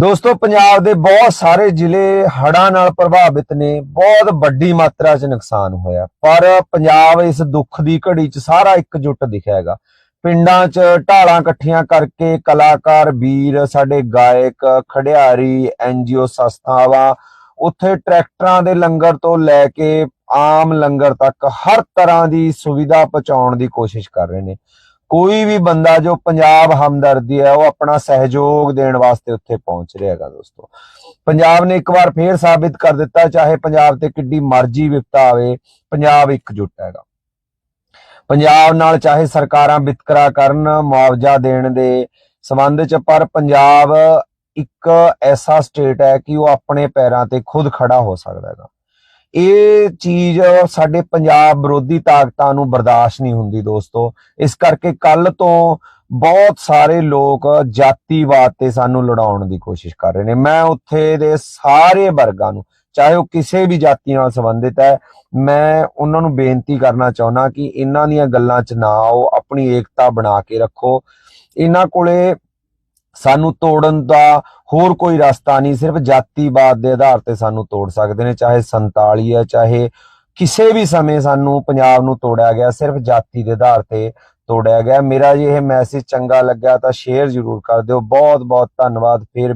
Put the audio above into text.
ਦੋਸਤੋ, ਪੰਜਾਬ ਦੇ ਬਹੁਤ ਸਾਰੇ ਜ਼ਿਲ੍ਹੇ ਹੜ੍ਹਾਂ ਨਾਲ ਪ੍ਰਭਾਵਿਤ ਨੇ। ਬਹੁਤ ਵੱਡੀ ਮਾਤਰਾ 'ਚ ਨੁਕਸਾਨ ਹੋਇਆ। ਪਰ ਪੰਜਾਬ ਇਸ ਦੁੱਖ ਦੀ ਘੜੀ 'ਚ ਸਾਰਾ ਇਕਜੁੱਟ ਦਿਖਿਆ ਹੈਗਾ। ਪਿੰਡਾਂ 'ਚ ਢਾਲਾਂ ਇਕੱਠੀਆਂ ਕਰਕੇ ਕਲਾਕਾਰ, ਵੀਰ, ਸਾਡੇ ਗਾਇਕ ਖੜਿਆਰੀ ਐਨਜੀਓ ਸੰਸਥਾਵਾਂ ਉੱਥੇ ਟਰੈਕਟਰਾਂ ਦੇ ਲੰਗਰ ਤੋਂ ਲੈ ਕੇ ਆਮ ਲੰਗਰ ਤੱਕ ਹਰ ਤਰ੍ਹਾਂ ਦੀ ਸੁਵਿਧਾ ਪਹੁੰਚਾਉਣ ਦੀ ਕੋਸ਼ਿਸ਼ ਕਰ ਰਹੇ ਨੇ। ਕੋਈ ਵੀ ਬੰਦਾ ਜੋ ਪੰਜਾਬ ਹਮਦਰਦੀ ਹੈ, ਉਹ ਆਪਣਾ ਸਹਿਯੋਗ ਦੇਣ ਵਾਸਤੇ ਉੱਥੇ ਪਹੁੰਚ ਰਿਹਾ ਹੈਗਾ ਦੋਸਤੋ। ਪੰਜਾਬ ਨੇ ਇੱਕ ਵਾਰ ਫੇਰ ਸਾਬਿਤ ਕਰ ਦਿੱਤਾ, ਚਾਹੇ ਪੰਜਾਬ ਤੇ ਕਿੱਡੀ ਮਰਜ਼ੀ ਵਿਪਤਾ ਆਵੇ, ਪੰਜਾਬ ਇਕਜੁੱਟ ਹੈਗਾ। ਪੰਜਾਬ ਨਾਲ ਚਾਹੇ ਸਰਕਾਰਾਂ ਵਿਤਕਰਾ ਕਰਨ, ਮੁਆਵਜ਼ਾ ਦੇਣ ਦੇ ਸੰਬੰਧ ਚ, ਪਰ ਪੰਜਾਬ ਇੱਕ ਐਸਾ ਸਟੇਟ ਹੈ ਕਿ ਉਹ ਆਪਣੇ ਪੈਰਾਂ ਤੇ ਖੁਦ ਖੜਾ ਹੋ ਸਕਦਾ ਹੈਗਾ। ਇਹ ਚੀਜ਼ ਸਾਡੇ ਪੰਜਾਬ ਵਿਰੋਧੀ ਤਾਕਤਾਂ ਨੂੰ ਬਰਦਾਸ਼ਤ ਨਹੀਂ ਹੁੰਦੀ ਦੋਸਤੋ। ਇਸ ਕਰਕੇ ਕੱਲ ਤੋਂ ਬਹੁਤ ਸਾਰੇ ਲੋਕ ਜਾਤੀਵਾਦ ਤੇ ਸਾਨੂੰ ਲੜਾਉਣ ਦੀ ਕੋਸ਼ਿਸ਼ ਕਰ ਰਹੇ ਨੇ। ਮੈਂ ਉੱਥੇ ਦੇ ਸਾਰੇ ਵਰਗਾਂ ਨੂੰ, ਚਾਹੇ ਉਹ ਕਿਸੇ ਵੀ ਜਾਤੀ ਨਾਲ ਸੰਬੰਧਿਤ ਹੈ, ਮੈਂ ਉਹਨਾਂ ਨੂੰ ਬੇਨਤੀ ਕਰਨਾ ਚਾਹੁੰਦਾ ਕਿ ਇਹਨਾਂ ਦੀਆਂ ਗੱਲਾਂ 'ਚ ਨਾ ਆਓ, ਆਪਣੀ ਏਕਤਾ ਬਣਾ ਕੇ ਰੱਖੋ। ਇਹਨਾਂ ਕੋਲੇ ਸਾਨੂੰ ਤੋੜਨ ਦਾ ਹੋਰ ਕੋਈ ਰਸਤਾ ਨਹੀਂ, ਸਿਰਫ ਜਾਤੀਵਾਦ ਦੇ ਆਧਾਰ ਤੇ ਸਾਨੂੰ ਤੋੜ ਸਕਦੇ ਨੇ, ਚਾਹੇ 47 ਹੈ, ਚਾਹੇ ਕਿਸੇ ਵੀ ਸਮੇਂ ਸਾਨੂੰ ਪੰਜਾਬ ਨੂੰ ਤੋੜਿਆ ਗਿਆ, ਸਿਰਫ ਜਾਤੀ ਦੇ ਆਧਾਰ ਤੇ ਤੋੜਿਆ ਗਿਆ। ਮੇਰਾ ਜੇ ਇਹ ਮੈਸੇਜ ਚੰਗਾ ਲੱਗਾ ਤਾਂ ਸ਼ੇਅਰ ਜ਼ਰੂਰ ਕਰ ਦਿਓ। ਬਹੁਤ ਬਹੁਤ ਧੰਨਵਾਦ। ਫੇਰ